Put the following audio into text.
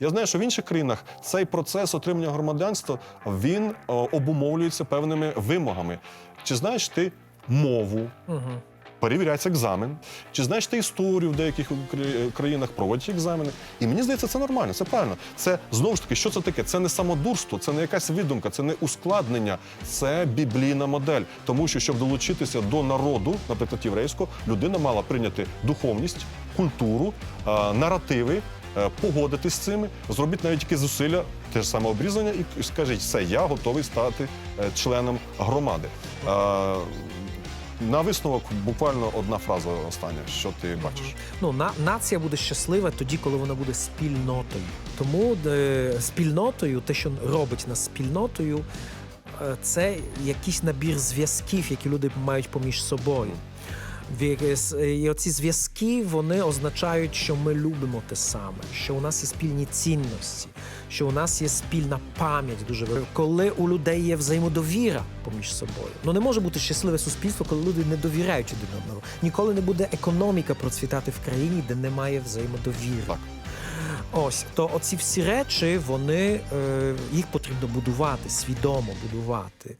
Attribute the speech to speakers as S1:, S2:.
S1: Я знаю, що в інших країнах цей процес отримання громадянства він е, обумовлюється певними вимогами. Чи знаєш ти мову?
S2: Угу.
S1: Перевіряється екзамен. Чи знаєш ти історію в деяких країнах проводять екзамени? І мені здається, це нормально, це правильно. Це знову ж таки, що це таке? Це не самодурство, це не якась видумка, це не ускладнення, це біблійна модель. Тому що, щоб долучитися до народу, наприклад, єврейського, людина мала прийняти духовність, культуру, е, наративи. Е, Погодитись з цими, зробіть навіть якісь зусилля, те ж саме обрізання, і скажіть, все, я готовий стати е, членом громади. Е, на висновок буквально одна фраза остання. Що ти бачиш?
S2: Ну, на, нація буде щаслива тоді, коли вона буде спільнотою. Тому е, спільнотою, те, що робить нас спільнотою, це якийсь набір зв'язків, які люди мають поміж собою. Ві- І оці зв'язки вони означають, що ми любимо те саме, що у нас є спільні цінності, що у нас є спільна пам'ять дуже велика. Коли у людей є взаємодовіра поміж собою. Ну не може бути щасливе суспільство, коли люди не довіряють один одному. Ніколи не буде економіка процвітати в країні, де немає взаємодовіри.
S1: Так.
S2: Ось то оці всі речі, вони е, їх потрібно будувати, свідомо будувати.